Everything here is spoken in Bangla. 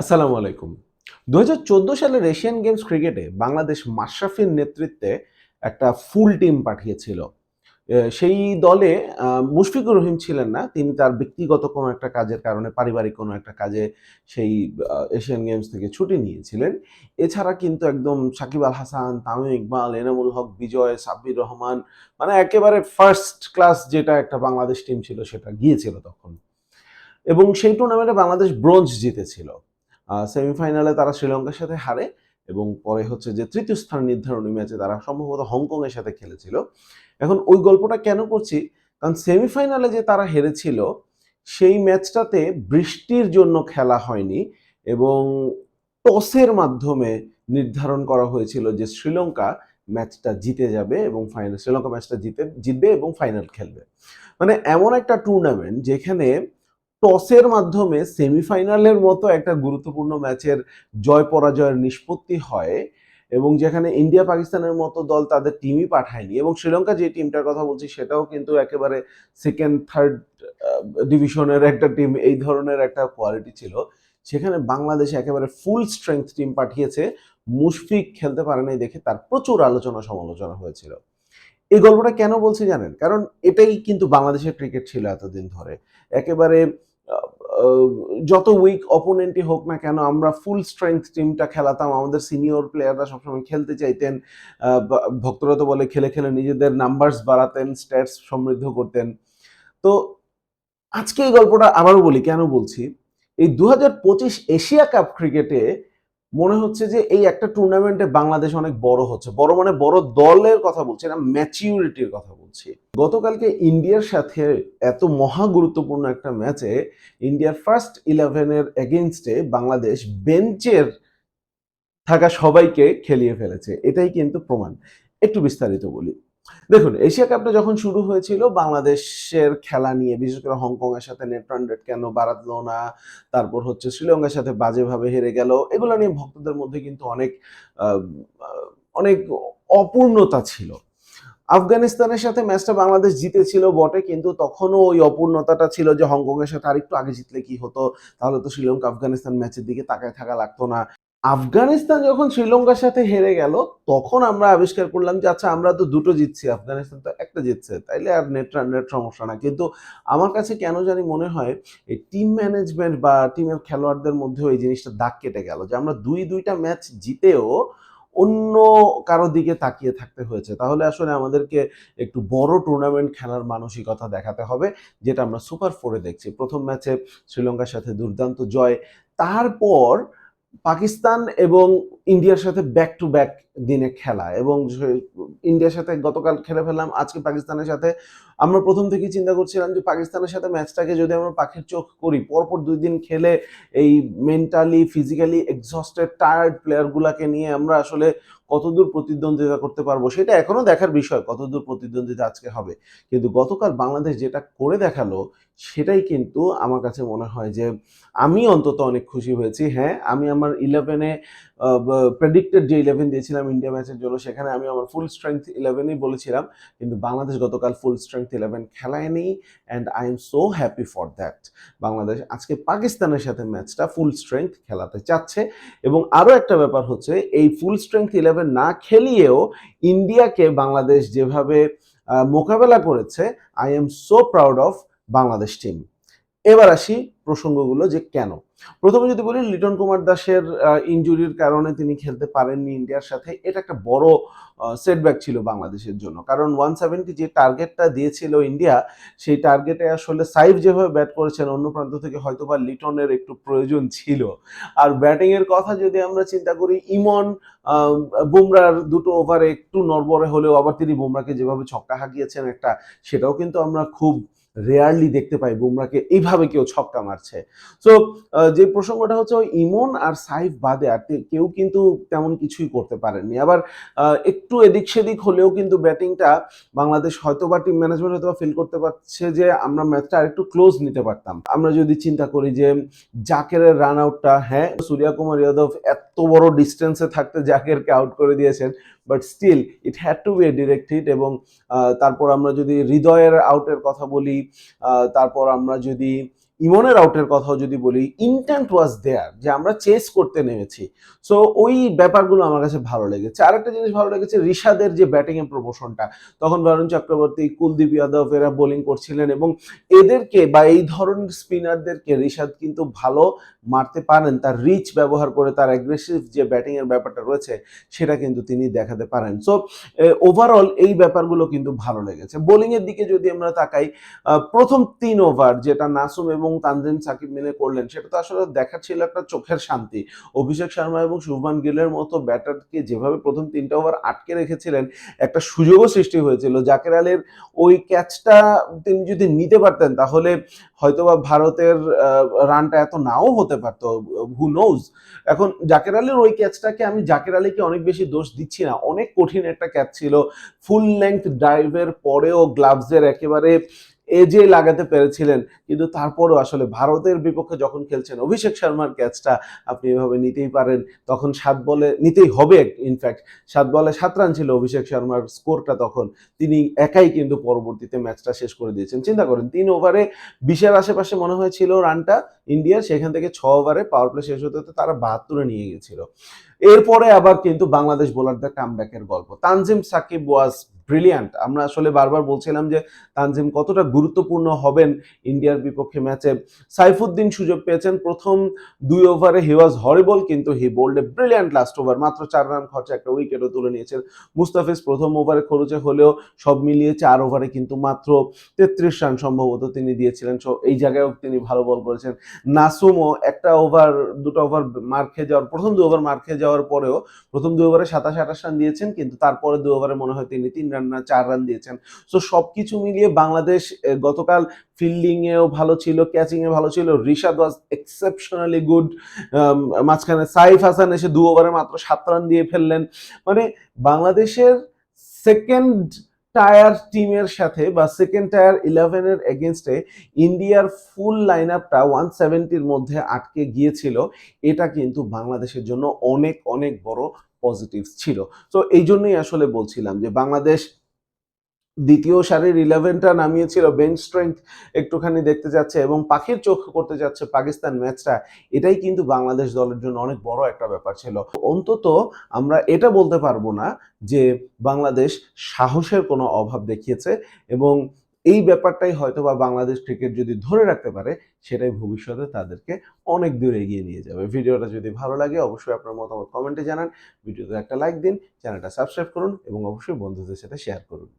আসসালামু আলাইকুম। দু হাজার চোদ্দ সালের এশিয়ান গেমস ক্রিকেটে বাংলাদেশ মাশরাফির নেতৃত্বে একটা ফুল টিম পাঠিয়েছিল। সেই দলে মুশফিকুর রহিম ছিলেন না, তিনি তার ব্যক্তিগত কোনো একটা কাজের কারণে, পারিবারিক কোনো একটা কাজে সেই এশিয়ান গেমস থেকে ছুটি নিয়েছিলেন। এছাড়া কিন্তু একদম সাকিব আল হাসান, তামিম ইকবাল, এনামুল হক, বিজয়, সাব্বির রহমান মানে একেবারে ফার্স্ট ক্লাস যেটা একটা বাংলাদেশ টিম ছিল, সেটা গিয়েছিল তখন। এবং সেই টুর্নামেন্টে বাংলাদেশ ব্রোঞ্জ জিতেছিল। সেমিফাইনালে তারা শ্রীলঙ্কার সাথে হারে এবং পরে হচ্ছে যে তৃতীয় স্থান নির্ধারণী ম্যাচে তারা সম্ভবত হংকং এর সাথে খেলেছিল। এখন ওই গল্পটা কেন করছি? কারণ সেমিফাইনালে যে তারা হেরেছিল, সেই ম্যাচটাতে বৃষ্টির জন্য খেলা হয়নি এবং টসের মাধ্যমে নির্ধারণ করা হয়েছিল যে শ্রীলঙ্কা ম্যাচটা জিতে যাবে এবং ফাইনাল শ্রীলঙ্কা ম্যাচটা জিতে, জিতবে এবং ফাইনাল খেলবে। মানে এমন একটা টুর্নামেন্ট যেখানে টসের মাধ্যমে সেমিফাইনালের মতো একটা গুরুত্বপূর্ণ ম্যাচের জয় পরাজয়ের নিষ্পত্তি হয় এবং যেখানে ইন্ডিয়া পাকিস্তানের মতো দল তাদের টিমই পাঠায়নি এবং শ্রীলঙ্কা যে টিমটার কথা বলছি সেটাও কিন্তু একেবারে সেকেন্ড থার্ড ডিভিশনের একটা টিম এই ধরনের একটা কোয়ালিটি ছিল। সেখানে বাংলাদেশ একেবারে ফুল স্ট্রেংথ টিম পাঠিয়েছে। মুশফিক খেলতে পারে নাই দেখে তার প্রচুর আলোচনা সমালোচনা হয়েছিল। এই গল্পটা কেন বলছি জানেন? কারণ এটাই কিন্তু বাংলাদেশের ক্রিকেট ছিল এতদিন ধরে। একেবারে যত উইক অপোনেন্টই হোক না কেন, আমরা ফুল স্ট্রেংথ টিমটা খেলাতাম। আমাদের সিনিয়র প্লেয়াররা সবসময় খেলতে চাইতেন ভক্তরা তো বলে খেলে খেলে নিজেদের নাম্বারস বাড়াতেন স্ট্যাটস সমৃদ্ধ করতেন। তো আজকে এই গল্পটা আবারও বলি, কেন বলছি? এই দু হাজার পঁচিশ এশিয়া কাপ ক্রিকেটে মনে হচ্ছে যে এই একটা টুর্নামেন্টে বাংলাদেশ অনেক বড় হচ্ছে। বড় মানে বড় দলের কথা বলছি না ম্যাচিউরিটির কথা বলছি। গতকালকে ইন্ডিয়ার সাথে এত মহা গুরুত্বপূর্ণ একটা ম্যাচে ইন্ডিয়ার ফার্স্ট ইলেভেনের এগেনস্টে বাংলাদেশ বেঞ্চের থাকা সবাইকে খেলিয়ে ফেলেছে। এটাই কিন্তু প্রমাণ। একটু বিস্তারিত বলি। দেখুন, এশিয়া কাপটা যখন শুরু হয়েছিল, বাংলাদেশের খেলা নিয়ে, বিশেষ করে হংকং এর সাথে নেট কেন বাড়ালো না তারপর হচ্ছে শ্রীলঙ্কার সাথে বাজেভাবে হেরে গেল, এগুলো নিয়ে ভক্তদের মধ্যে কিন্তু অনেক অনেক অপূর্ণতা ছিল। আফগানিস্তানের সাথে ম্যাচটা বাংলাদেশ জিতেছিল বটে, কিন্তু তখনও ওই অপূর্ণতাটা ছিল যে হংকং এর সাথে আরেকটু আগে জিতলে কি হতো? তাহলে তো শ্রীলঙ্কা আফগানিস্তান ম্যাচের দিকে তাকায় থাকা লাগতো না। আফগানিস্তান যখন শ্রীলঙ্কার সাথে হেরে গেল, তখন আমরা আবিষ্কার করলাম যে আচ্ছা আমরা তো দুটো জিতছি, আফগানিস্তান তো একটা জিতছে, তাইলে আর নেট নেট সমস্যা না। কিন্তু আমার কাছে কেন জানি মনে হয়, এই টিম ম্যানেজমেন্ট বা টিমের খেলোয়াড়দের মধ্যেও এই জিনিসটা দাগ কেটে গেল, যে আমরা দুই, দুইটা ম্যাচ জিতেও অন্য কারও দিকে তাকিয়ে থাকতে হয়েছে। তাহলে আসলে আমাদেরকে একটু বড় টুর্নামেন্ট খেলার মানসিকতা দেখাতে হবে, যেটা আমরা সুপার ফোরে দেখছি। প্রথম ম্যাচে শ্রীলঙ্কার সাথে দুর্দান্ত জয়। তারপর পাকিস্তান এবং ইন্ডিয়ার সাথে ব্যাক টু ব্যাক দিনে খেলা এবং ইন্ডিয়ার সাথে গতকাল খেলে ফেললাম, আজকে পাকিস্তানের সাথে। আমরা প্রথম থেকেই চিন্তা করছিলাম যে পাকিস্তানের সাথে ম্যাচটাকে যদি আমরা পাখির চোখ করি, পরপর দুই দিন খেলে এই মেন্টালি ফিজিক্যালি এক্সস্টেড টায়ার্ড প্লেয়ারগুলোকে নিয়ে আমরা আসলে কতদূর প্রতিদ্বন্দ্বিতা করতে পারব সেটা এখনও দেখার বিষয় কতদূর প্রতিদ্বন্দ্বিতা আজকে হবে। কিন্তু গতকাল বাংলাদেশ যেটা করে দেখাল সেটাই কিন্তু আমার কাছে মনে হয় যে আমি অন্তত অনেক খুশি হয়েছি। হ্যাঁ আমি আমার ইলেভেনে প্রেডিক্টেড যে ইলেভেন দিয়েছিলাম ইন্ডিয়া ম্যাচের জন্য, সেখানে আমি আমার ফুল স্ট্রেংথ ইলেভেনই বলেছিলাম, কিন্তু বাংলাদেশ গতকাল full strength eleven খেলায়নি and I am so happy for that Bangladesh আজকে পাকিস্তানের সাথে ম্যাচটা ফুল স্ট্রেংথ খেলাতে চাচ্ছে, এবং আরও একটা ব্যাপার হচ্ছে, এই ফুল স্ট্রেংথ ইলেভেন না খেলিয়েও ইন্ডিয়াকে বাংলাদেশ যেভাবে মোকাবেলা করেছে I am so proud of Bangladesh team এবার আসি প্রসঙ্গগুলো যে কেন? প্রথমে যদি বলি, লিটন কুমার দাসের ইনজুরির কারণে তিনি খেলতে পারেননি ইন্ডিয়ার সাথে। এটা একটা বড় সেটব্যাক ছিল বাংলাদেশের জন্য। কারণ ওয়ান সেভেন্টি যে টার্গেটটা দিয়েছিল ইন্ডিয়া, সেই টার্গেটে আসলে সাইফ যেভাবে ব্যাট করেছেন, অন্য প্রান্ত থেকে হয়তো বা লিটনের একটু প্রয়োজন ছিল। আর ব্যাটিং এর কথা যদি আমরা চিন্তা করি, ইমন বুমরার দুটো ওভারে একটু নড়বড়ে হলেও আবার তিনি বুমরাকে যেভাবে ছক্কা হাঁকিয়েছেন একটা, সেটাও কিন্তু আমরা খুব রেয়ারলি দেখতে পাই, বুমরাকে এইভাবে কেউ ছক্কা মারছে। সো যে প্রসঙ্গটা হচ্ছে ওই ইমন আর সাইফ বাদে আর কেউ কিন্তু তেমন কিছুই করতে পারেননি। আবার একটু এদিক সেদিক হলেও কিন্তু ব্যাটিংটা বাংলাদেশ হয়তো বা টিম ম্যানেজমেন্ট হয়তো ফিল করতে পারছে যে আমরা ম্যাচটা আরেকটু ক্লোজ নিতে পারতাম। আমরা যদি চিন্তা করি যে জাকেরের রান আউটটা হ্যাঁ সূর্যা কুমার যাদব এত বড় ডিস্টেন্সে থাকতে জাকেরকে আউট করে দিয়েছেন but still it had to be a direct hit এবং তারপর আমরা যদি হৃদয়ের আউটের কথা বলি তারপর আমরা যদি ইমনের আউটের কথাও যদি বলি ইন্টেন্ট ওয়াজ দেয়ার যে আমরা চেস করতে নেমেছি। সো ওই ব্যাপারগুলো আমার কাছে ভালো লেগেছে। আরেকটা জিনিস ভালো লেগেছে ঋষাদের যে ব্যাটিং এর প্রমোশনটা তখন বরুণ চক্রবর্তী, কুলদীপ যাদব এরা বোলিং করছিলেন এবং এদেরকে বা এই ধরনের স্পিনারদেরকে ঋষাদ কিন্তু ভালো মারতে পারেন, তার রিচ ব্যবহার করে, তার অ্যাগ্রেসিভ যে ব্যাটিং এর ব্যাপারটা রয়েছে, সেটা কিন্তু তিনি দেখাতে পারেন। সো ওভারঅল এই ব্যাপারগুলো কিন্তু ভালো লেগেছে। বোলিং এর দিকে যদি আমরা তাকাই প্রথম তিন ওভার যেটা নাসুম এবং তানজিম সাকিব মিলে করলেন, সেটা তো আসলে দেখা ছিল একটা চোখের শান্তি। অভিষেক শর্মা এবং শুভমান গিলের মতো ব্যাটারকে যেভাবে প্রথম তিনটা ওভার আটকে রেখেছিলেন, একটা সুযোগও সৃষ্টি হয়েছিল। জাকের আলীর ওই ক্যাচটা তিনি যদি নিতে পারতেন, তাহলে হয়তোবা ভারতের রানটা এত নাও হতে পারতো হু নোজ এখন জাকের আলীর ওই ক্যাচটাকে আমি জাকের আলীকে অনেক বেশি দোষ দিচ্ছি না। অনেক কঠিন একটা ক্যাচ ছিল। ফুল লেংথ ড্রাইভের পরেও গ্লাভসের একেবারে এজে লাগাতে পেরেছিলেন। কিন্তু তারপরও আসলে ভারতের বিপক্ষে যখন খেলছেন, অভিষেক শর্মার ক্যাচটা আপনি এভাবে নিতেই পারেন। তখন সাত বলে নিতেই হবে ইনফ্যাক্ট সাত বলে সাত রান ছিল অভিষেক শর্মার স্কোরটা তখন। তিনি একাই কিন্তু পরবর্তীতে ম্যাচটা শেষ করে দিয়েছেন। চিন্তা করেন, তিন ওভারে বিশের আশেপাশে মনে হয়েছিল রানটা ইন্ডিয়ার, সেখান থেকে ছ ওভারে পাওয়ার প্লে শেষ হতে হতে তারা বাহাত্তরে নিয়ে গেছিল। এরপরে আবার কিন্তু বাংলাদেশ বোলারদের কামব্যাকের গল্প। Tanzim Sakib was brilliant. আমরা আসলে বারবার বলছিলাম যে তানজিম কতটা গুরুত্বপূর্ণ হবেন ইন্ডিয়ার বিপক্ষে ম্যাচে। সাইফুদ্দিন সুযোগ পেয়েছেন প্রথম দুই ওভারে। হি ওয়াজ হরিবল কিন্তু he bowled brilliant last over মাত্র চার রান খরচা একটা উইকেটও তুলে নিয়েছেন। মুস্তাফিজ প্রথম ওভারে খরচে হলেও সব মিলিয়ে চার ওভারে কিন্তু মাত্র তেত্রিশ রান সম্ভবত তিনি দিয়েছিলেন। সো এই জায়গায়ও তিনি ভালো বল করেছেন। নাসুমও একটা ওভার দুটো ওভার মার খেয়ে যাওয়ার, প্রথম দু ওভার মার খেয়ে যাওয়ার পরেও প্রথম দু ওভারে সাতাশ আঠাশ রান দিয়েছেন, কিন্তু তারপরে দু ওভারে মনে হয় তিনি তিন রান না, চার রান দিয়েছেন। সো সবকিছু মিলিয়ে বাংলাদেশ গতকাল ফিল্ডিং এও ভালো ছিল ক্যাচিং এ ভালো ছিল। রিশাদ ওয়াজ এক্সেপশনালি গুড মাঝখানে সাইফ হাসান এসে দু ওভারে মাত্র সাত রান দিয়ে ফেললেন। মানে বাংলাদেশের সেকেন্ড টায়ার টিমের সাথে বা সেকেন্ড টায়ার ইলেভেনের এগেনস্টে ইন্ডিয়ার ফুল লাইন আপটা ওয়ান সেভেন্টির মধ্যে আটকে গিয়েছিল। এটা কিন্তু বাংলাদেশের জন্য অনেক অনেক বড় পজিটিভ ছিল। তো এই জন্যই আসলে বলছিলাম যে বাংলাদেশ দ্বিতীয় সারির ইলেভেনটা নামিয়েছিল বেঞ্চ স্ট্রেংথ একটুখানি দেখতে যাচ্ছে এবং পাখির চোখ করতে যাচ্ছে পাকিস্তান ম্যাচটা। এটাই কিন্তু বাংলাদেশ দলের জন্য অনেক বড় একটা ব্যাপার ছিল। অন্তত আমরা এটা বলতে পারব না যে বাংলাদেশ সাহসের কোনো অভাব দেখিয়েছে এবং এই ব্যাপারটাই হয়তো বা বাংলাদেশ ক্রিকেট যদি ধরে রাখতে পারে, সেটাই ভবিষ্যতে তাদেরকে অনেক দূর এগিয়ে নিয়ে যাবে। ভিডিওটা যদি ভালো লাগে, অবশ্যই আপনার মতামত কমেন্টে জানান। ভিডিওতে একটা লাইক দিন চ্যানেলটা সাবস্ক্রাইব করুন এবং অবশ্যই বন্ধুদের সাথে শেয়ার করুন।